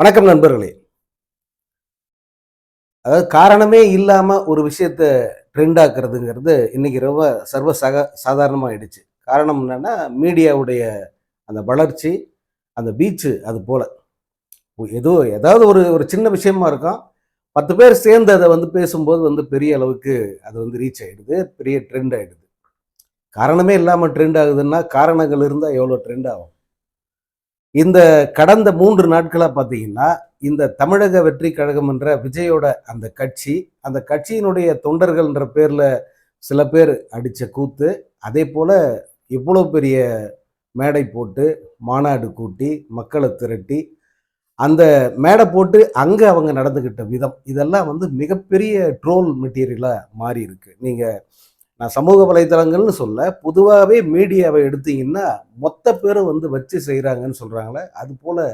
வணக்கம் நண்பர்களே. அதாவது காரணமே இல்லாமல் ஒரு விஷயத்த ட்ரெண்ட் ஆக்குறதுங்கிறது இன்னைக்கு ரொம்ப சர்வ சக சாதாரணமாகிடுச்சு காரணம் என்னென்னா மீடியாவுடைய அந்த வளர்ச்சி அந்த பீச்சு அது போல். ஏதோ ஏதாவது ஒரு ஒரு சின்ன விஷயமா இருக்கும். பத்து பேர் சேர்ந்து அதை வந்து பேசும்போது வந்து பெரிய அளவுக்கு அது வந்து ரீச் ஆகிடுது பெரிய ட்ரெண்ட் ஆகிடுது காரணமே இல்லாமல் ட்ரெண்ட் ஆகுதுன்னா காரணங்கள் இருந்தால் எவ்வளோ ட்ரெண்ட் ஆகும்? இந்த கடந்த மூன்று நாட்களாக பார்த்தீங்கன்னா இந்த தமிழக வெற்றி கழகம் என்ற விஜயோட அந்த கட்சி அந்த கட்சியினுடைய தொண்டர்கள்ன்ற பேரில் சில பேர் அடித்த கூத்து அதே போல் இவ்வளோ பெரிய மேடை போட்டு மாநாடு கூட்டி மக்களை திரட்டி அந்த மேடை போட்டு அங்கே அவங்க நடந்துக்கிட்ட விதம் இதெல்லாம் வந்து மிகப்பெரிய ட்ரோல் மெட்டீரியலாக மாறி இருக்கு நீங்கள் நான் சமூக வலைத்தளங்கள்னு சொல்ல பொதுவாகவே மீடியாவை எடுத்தீங்கன்னா மொத்த பேரும் வந்து வச்சு செய்கிறாங்கன்னு சொல்கிறாங்களே அது போல்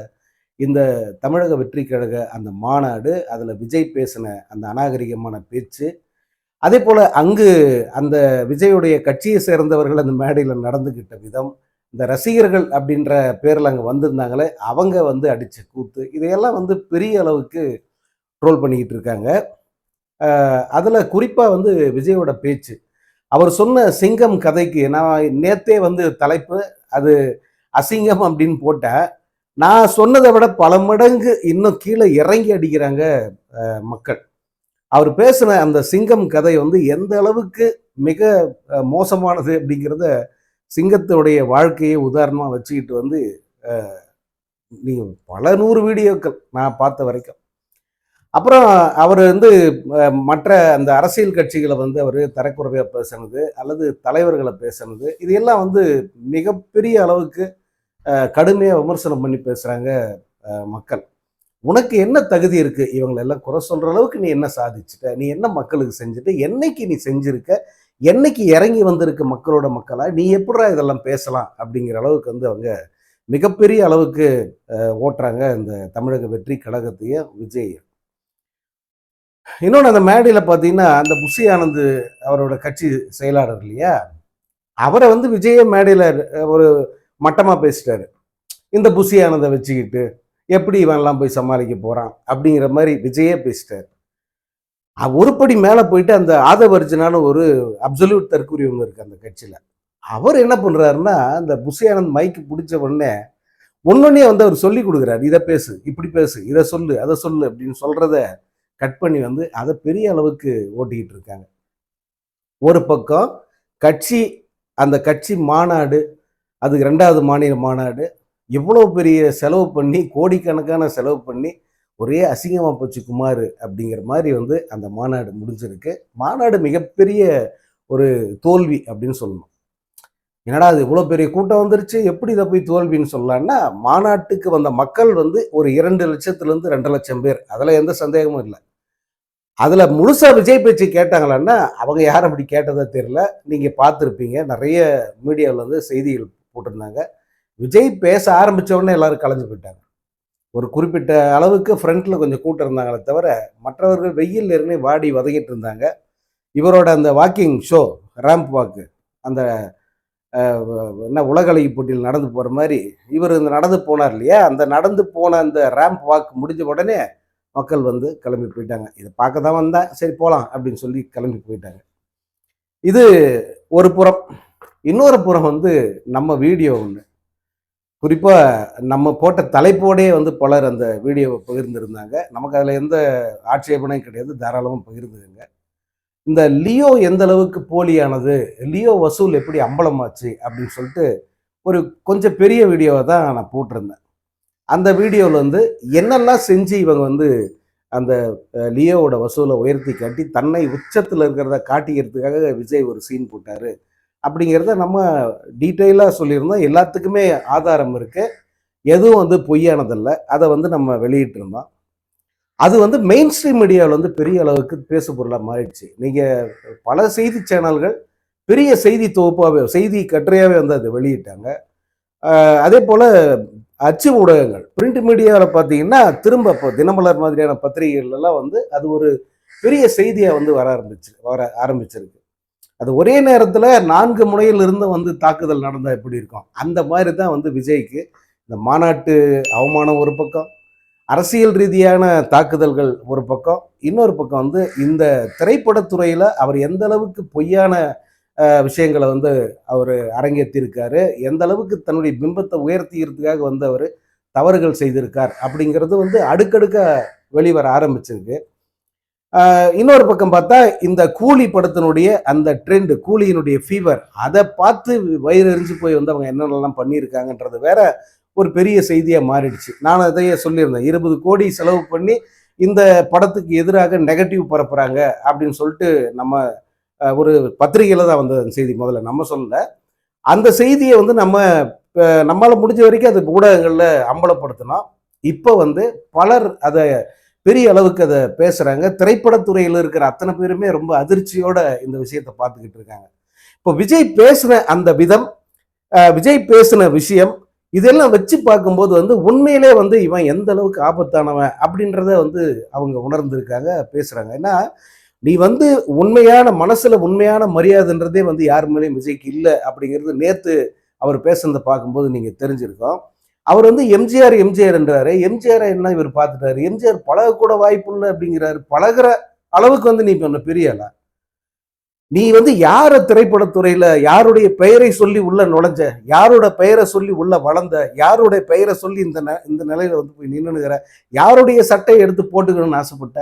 இந்த தமிழக வெற்றி கழக அந்த மாநாடு அதில் விஜய் பேசின அந்த அநாகரிகமான பேச்சு அதே போல் அங்கு அந்த விஜயுடைய கட்சியை சேர்ந்தவர்கள் அந்த மேடையில் நடந்துக்கிட்ட விதம் இந்த ரசிகர்கள் அப்படின்ற பேரில் அங்கே வந்திருந்தாங்களே அவங்க வந்து அடித்த கூத்து இதையெல்லாம் வந்து பெரிய அளவுக்கு ட்ரோல் பண்ணிக்கிட்டு இருக்காங்க. அதில் குறிப்பாக வந்து விஜயோட பேச்சு அவர் சொன்ன சிங்கம் கதைக்கு நான் நேத்தே வந்து தலைப்பு அது அசிங்கம் அப்படின்னு போட்டேன் நான் சொன்னதை விட பல மடங்கு இன்னும் கீழே இறங்கி அடிக்கிறாங்க மக்கள். அவர் பேசின அந்த சிங்கம் கதை வந்து எந்த அளவுக்கு மிக மோசமானது அப்படிங்கிறத சிங்கத்தினுடைய வாழ்க்கையை உதாரணமாக வச்சுக்கிட்டு வந்து நீங்கள் பல நூறு வீடியோக்கள் நான் பார்த்த வரைக்கும். அப்புறம் அவர் வந்து மற்ற அந்த அரசியல் கட்சிகளை வந்து அவர் தரக்குறைவாக பேசுனது அல்லது தலைவர்களை பேசுனது இது எல்லாம் வந்து மிகப்பெரிய அளவுக்கு கடுமையாக விமர்சனம் பண்ணி பேசுகிறாங்க மக்கள். உனக்கு என்ன தகுதி இருக்குது இவங்களெல்லாம் குறை சொல்கிற அளவுக்கு நீ என்ன சாதிச்சிட்ட? நீ என்ன மக்களுக்கு செஞ்சுட்ட? என்னைக்கு நீ செஞ்சுருக்க? என்னைக்கு இறங்கி வந்திருக்க மக்களோட மக்களாக நீ எப்படா இதெல்லாம் பேசலாம்? அப்படிங்கிற அளவுக்கு வந்து அவங்க மிகப்பெரிய அளவுக்கு ஓட்டுறாங்க இந்த தமிழக வெற்றி கழகத்தையும் விஜய். இன்னொன்று அந்த மேடையில் பார்த்தீங்கன்னா அந்த புஷி ஆனந்த் அவரோட கட்சி செயலாளர் இல்லையா? அவரை வந்து விஜய மேடையில் ஒரு மட்டமாக பேசிட்டாரு. இந்த புஷி ஆனந்தை வச்சுக்கிட்டு எப்படி இவன்லாம் போய் சமாளிக்க போகிறான் அப்படிங்கிற மாதிரி விஜயே பேசிட்டார். ஒருபடி ஒரு படி மேலே போயிட்டு அந்த ஆதவர்ஜனான ஒரு அப்சல்யூட் தற்கூரி ஒன்று இருக்கு அந்த கட்சியில். அவர் என்ன பண்ணுறாருன்னா அந்த புஷி மைக்கு பிடிச்ச உடனே ஒன்னொன்னே வந்து அவர் சொல்லி கொடுக்குறாரு இதை பேசு இப்படி பேசு இதை சொல்லு அதை சொல்லு அப்படின்னு சொல்கிறத கட் பண்ணி வந்து அதை பெரிய அளவுக்கு ஓட்டிக்கிட்டு இருக்காங்க. ஒரு பக்கம் கட்சி அந்த கட்சி மாநாடு அதுக்கு ரெண்டாவது மாநில மாநாடு இவ்வளோ பெரிய செலவு பண்ணி கோடிக்கணக்கான செலவு பண்ணி ஒரே அசிங்கமாக போச்சு குமார் அப்படிங்கிற மாதிரி வந்து அந்த மாநாடு முடிஞ்சிருக்கு. மாநாடு மிகப்பெரிய ஒரு தோல்வி அப்படின்னு சொல்லணும். என்னடா அது இவ்வளோ பெரிய கூட்டம் வந்துருச்சு? எப்படி இதை போய் தோல்வின்னு சொல்லலான்னா மாநாட்டுக்கு வந்த மக்கள் வந்து ஒரு இரண்டு லட்சத்துலேருந்து ரெண்டு லட்சம் பேர். அதில் எந்த சந்தேகமும் இல்லை. அதில் முழுசாக விஜய் பேச்சு கேட்டாங்களான்னா அவங்க யாரும் அப்படி கேட்டதோ தெரியல. நீங்கள் பார்த்துருப்பீங்க. நிறைய மீடியாவில் வந்து செய்திகள் போட்டிருந்தாங்க. விஜய் பேச ஆரம்பித்தவொடனே எல்லோரும் எல்லாரும் கலைஞ்சு போயிட்டாங்க. ஒரு குறிப்பிட்ட அளவுக்கு ஃப்ரண்ட்டில் கொஞ்சம் கூட்டம் இருந்தாங்களே தவிர மற்றவர்கள் வெயில் ஏற்கனவே வாடி வதங்கிட்டு இருந்தாங்க. இவரோட அந்த வாக்கிங் ஷோ ரேம்ப் வாக்கு அந்த என்ன உலகளி போட்டியில் நடந்து போகிற மாதிரி இவர் இந்த நடந்து போனார் இல்லையா? அந்த நடந்து போன அந்த ரேம்ப் வாக் முடிஞ்ச உடனே மக்கள் வந்து கிளம்பி போயிட்டாங்க. இதை பார்க்க தான் வந்தேன். சரி போகலாம் அப்படின்னு சொல்லி கிளம்பி போயிட்டாங்க. இது ஒரு புறம். இன்னொரு புறம் வந்து நம்ம வீடியோ ஒன்று குறிப்பாக நம்ம போட்ட தலைப்போடே வந்து பலர் அந்த வீடியோவை பகிர்ந்துருந்தாங்க. நமக்கு அதில் எந்த ஆட்சேபனையும் கிடையாது. தாராளமாக பகிர்ந்துருங்க இந்த லியோ எந்த அளவுக்கு போலியானது? லியோ வசூல் எப்படி அம்பலமாச்சு? அப்படின்னு சொல்லிட்டு ஒரு கொஞ்சம் பெரிய வீடியோவை தான் நான் போட்டிருந்தேன். அந்த வீடியோவில் வந்து என்னெல்லாம் செஞ்சு இவங்க வந்து அந்த லியோவோட வசூலை உயர்த்தி காட்டி தன்னை உச்சத்தில் இருக்கிறத காட்டிக்கிறதுக்காக விஜய் ஒரு சீன் போட்டார். அப்படிங்கிறத நம்ம டீட்டெயிலாக சொல்லியிருந்தோம். எல்லாத்துக்குமே ஆதாரம் இருக்குது எதுவும் வந்து பொய்யானதில்லை. அதை வந்து நம்ம வெளியிட்டிருந்தோம். அது வந்து மெயின் ஸ்ட்ரீம் மீடியாவில் வந்து பெரிய அளவுக்கு பேசு பொருளாக மாறிடுச்சு. நீங்கள் பல செய்தி சேனல்கள் பெரிய செய்தி தொகுப்பாகவே செய்தி கட்டுரையாகவே வந்து அதை வெளியிட்டாங்க. அதே போல் அச்சு ஊடகங்கள் பிரிண்ட் மீடியாவில் பார்த்தீங்கன்னா திரும்ப இப்போ தினமலர் மாதிரியான பத்திரிகைகள்லாம் வந்து அது ஒரு பெரிய செய்தியாக வந்து வர ஆரம்பிச்சு வர ஆரம்பிச்சிருக்கு. அது ஒரே நேரத்தில் நான்கு முனையிலிருந்து வந்து தாக்குதல் நடந்தால் எப்படி இருக்கும்? அந்த மாதிரி தான் வந்து விஜய்க்கு இந்த மாநாட்டு அவமானம் ஒரு பக்கம் அரசியல் ரீதியான தாக்குதல்கள் ஒரு பக்கம் இன்னொரு பக்கம் வந்து இந்த திரைப்படத்துறையில் அவர் எந்த அளவுக்கு பொய்யான விஷயங்களை வந்து அவர் அரங்கேற்றிருக்காரு எந்த அளவுக்கு தன்னுடைய பிம்பத்தை உயர்த்திக்கிறதுக்காக வந்து அவர் தவறுகள் செய்திருக்கார் அப்படிங்கிறது வந்து அடுக்கடுக்க வெளிவர ஆரம்பிச்சிருக்கு. இன்னொரு பக்கம் பார்த்தா இந்த கூலி படத்தினுடைய அந்த ட்ரெண்ட் கூலியினுடைய ஃபீவர் அதை பார்த்து வயிறு எரிஞ்சு போய் வந்து அவங்க என்னென்னலாம் பண்ணியிருக்காங்கன்றது வேற ஒரு பெரிய செய்தியாக மாறிடுச்சு. நான் அதையே சொல்லியிருந்தேன். இருபது கோடி செலவு பண்ணி இந்த படத்துக்கு எதிராக நெகட்டிவ் பரப்புகிறாங்க அப்படின்னு சொல்லிட்டு நம்ம ஒரு பத்திரிகையில் தான் வந்தது அந்த செய்தி முதல்ல. நம்ம சொல்லலை. அந்த செய்தியை வந்து நம்ம நம்மளால் முடிஞ்ச வரைக்கும் அது ஊடகங்களில் அம்பலப்படுத்தினோம். இப்போ வந்து பலர் அதை பெரிய அளவுக்கு அதை பேசுகிறாங்க திரைப்படத்துறையில் இருக்கிற அத்தனை பேருமே ரொம்ப அதிர்ச்சியோட இந்த விஷயத்தை பார்த்துக்கிட்டு இருக்காங்க. இப்போ விஜய் பேசின அந்த விதம் விஜய் பேசின விஷயம் இதெல்லாம் வச்சு பார்க்கும்போது வந்து உண்மையிலே வந்து இவன் எந்த அளவுக்கு ஆபத்தானவன் அப்படின்றத வந்து அவங்க உணர்ந்திருக்காங்க பேசுகிறாங்க ஏன்னா நீ வந்து உண்மையான மனசில் உண்மையான மரியாதைன்றதே வந்து யார் மேலேயும் விஜய்க்கு இல்லை அப்படிங்கிறது நேற்று அவர் பேசுனதை பார்க்கும்போது நீங்கள் தெரிஞ்சிருக்கோம். அவர் வந்து எம்ஜிஆர் எம்ஜிஆர் என்றாரு. எம்ஜிஆர் என்ன இவர் பார்த்துட்டாரு? எம்ஜிஆர் பழகக்கூட வாய்ப்பு இல்லை அப்படிங்கிறாரு. பழகுற அளவுக்கு வந்து நீ இப்போ பெரிய ஆளா நீ வந்து யார திரைப்படத்துறையில யாருடைய பெயரை சொல்லி உள்ள நுழைஞ்ச யாரோட பெயரை சொல்லி உள்ள வளர்ந்த யாருடைய பெயரை சொல்லி இந்த ந- இந்த நிலையில வந்து போய் நின்னுகிற யாருடைய சட்டை எடுத்து போட்டுக்கணும்னு ஆசைப்பட்ட?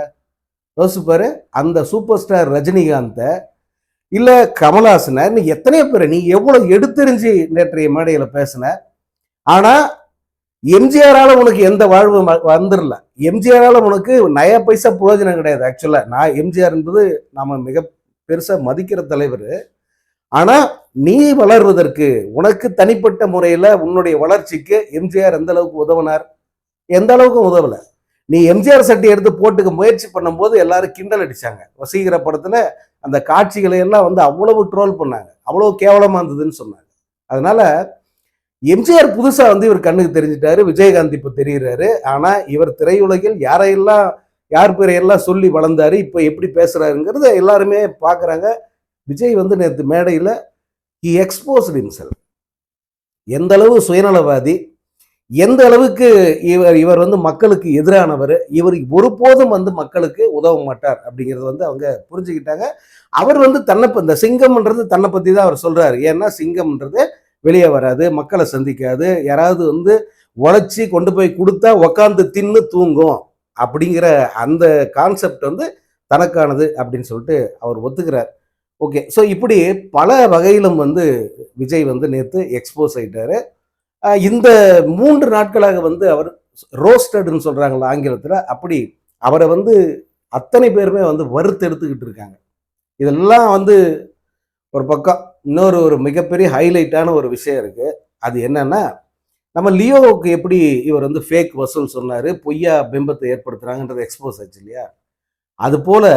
யோசிப்பாரு அந்த சூப்பர் ஸ்டார் ரஜினிகாந்த இல்ல கமல்ஹாசனை நீ எத்தனையோ பேர் நீ எவ்வளவு எடுத்தெறிஞ்சு நேற்றைய மேடையில பேசின? ஆனா எம்ஜிஆரால உனக்கு எந்த வாழ்வு வந்துடல எம்ஜிஆரால உனக்கு நய பைசா பிரயோஜனம் கிடையாது ஆக்சுவலா. நான் எம்ஜிஆர் என்பது நாம மிக பெருசாக மதிக்கிற தலைவர். ஆனால் நீ வளர்வதற்கு உனக்கு தனிப்பட்ட முறையில் உன்னுடைய வளர்ச்சிக்கு எம்ஜிஆர் எந்த அளவுக்கு உதவினார்? எந்த அளவுக்கும் உதவலை? நீ எம்ஜிஆர் சட்டை எடுத்து போட்டுக்க முயற்சி பண்ணும்போது எல்லாரும் கிண்டல் அடிச்சாங்க. வசீகர படத்தில் அந்த காட்சிகளை எல்லாம் வந்து அவ்வளவு ட்ரோல் பண்ணாங்க. அவ்வளவு கேவலமாக இருந்ததுன்னு சொன்னாங்க. அதனால எம்ஜிஆர் புதுசாக வந்து இவர் கண்ணுக்கு தெரிஞ்சிட்டாரு. விஜயகாந்த் இப்போ தெரிகிறாரு ஆனால் இவர் திரையுலகில் யாரையெல்லாம் யார் பேரையெல்லாம் சொல்லி வளர்ந்தாரு இப்போ எப்படி பேசுகிறாருங்கிறத எல்லாருமே பார்க்குறாங்க விஜய் வந்து நேற்று மேடையில் ஹி எக்ஸ்போஸ்ட் himself. எந்த அளவு சுயநலவாதி எந்த அளவுக்கு இவர் இவர் வந்து மக்களுக்கு எதிரானவர் இவர் ஒருபோதும் வந்து மக்களுக்கு உதவ மாட்டார் அப்படிங்கிறத வந்து அவங்க புரிஞ்சுக்கிட்டாங்க. அவர் வந்து தன்னை ப- இந்த சிங்கம்ன்றது தன்னை பற்றி தான் அவர் சொல்கிறார் ஏன்னா சிங்கம்ன்றது வெளியே வராது மக்களை சந்திக்காது. யாராவது வந்து உழைச்சி கொண்டு போய் கொடுத்தா உக்காந்து தின்னு தூங்கும். அப்படிங்கிற அந்த கான்செப்ட் வந்து தனக்கானது அப்படின்னு சொல்லிட்டு அவர் ஒத்துக்கிறார். ஓகே ஸோ இப்படி பல வகையிலும் வந்து விஜய் வந்து நேற்று எக்ஸ்போஸ் ஆயிட்டாரு. இந்த மூன்று நாட்களாக வந்து அவர் ரோஸ்டட்னு சொல்கிறாங்களா ஆங்கிலத்தில் அப்படி அவரை வந்து அத்தனை பேருமே வந்து வறுத்து எடுத்துக்கிட்டு இருக்காங்க. இதெல்லாம் வந்து ஒரு பக்கம் இன்னொரு ஒரு மிகப்பெரிய ஹைலைட்டான ஒரு விஷயம் இருக்குது அது என்னென்னா நம்ம லியோவுக்கு எப்படி இவர் வந்து ஃபேக் வசூல் சொன்னார்? பொய்யா பிம்பத்தை ஏற்படுத்துகிறாங்கன்றது எக்ஸ்போஸ் ஆச்சு இல்லையா? அது போல்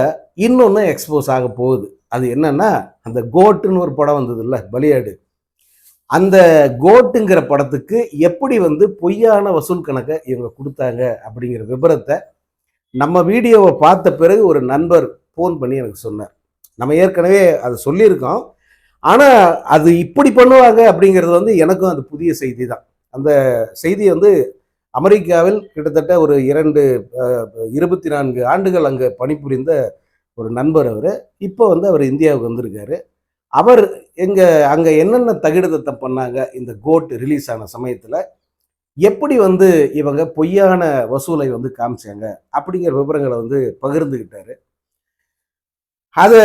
இன்னொன்று எக்ஸ்போஸ் ஆக போகுது. அது என்னன்னா அந்த கோட்டுன்னு ஒரு படம் வந்தது இல்லை பலியாடு. அந்த கோட்டுங்கிற படத்துக்கு எப்படி வந்து பொய்யான வசூல் கணக்கை இவங்க கொடுத்தாங்க அப்படிங்கிற விபரத்தை நம்ம வீடியோவை பார்த்த பிறகு ஒரு நண்பர் ஃபோன் பண்ணி எனக்கு சொன்னார். நம்ம ஏற்கனவே அதை சொல்லியிருக்கோம். ஆனால் அது இப்படி பண்ணுவாங்க அப்படிங்கிறது வந்து எனக்கும் அது புதிய செய்தி தான். அந்த செய்தி வந்து அமெரிக்காவில் கிட்டத்தட்ட ஒரு இரண்டு இருபத்தி நான்கு ஆண்டுகள் அங்கே பணிபுரிந்த ஒரு நண்பர் அவர். இப்போ வந்து அவர் இந்தியாவுக்கு வந்திருக்காரு. அவர் எங்கள் அங்கே என்னென்ன தகிடத்தை பண்ணாங்க இந்த கோட் ரிலீஸ் ஆன சமயத்தில் எப்படி வந்து இவங்க பொய்யான வசூலை வந்து காமிச்சாங்க அப்படிங்கிற விவரங்களை வந்து பகிர்ந்துக்கிட்டாரு அதை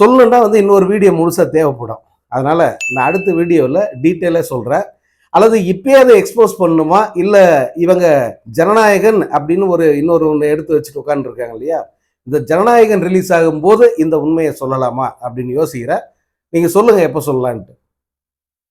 சொல்லணுன்னா வந்து இன்னொரு வீடியோ முழுசாக தேவைப்படும். அதனால் நான் அடுத்த வீடியோவில் டீட்டெயிலாக சொல்கிறேன் அல்லது இப்பயே அதை எக்ஸ்போஸ் பண்ணணுமா? இல்லை இவங்க ஜனநாயகன் அப்படின்னு ஒரு இன்னொரு ஒன்று எடுத்து வச்சுட்டு உட்காந்துருக்காங்க இல்லையா? இந்த ஜனநாயகன் ரிலீஸ் ஆகும்போது இந்த உண்மையை சொல்லலாமா அப்படின்னு யோசிக்கிறேன் நீங்கள் சொல்லுங்கள் எப்போ சொல்லலான்ட்டு.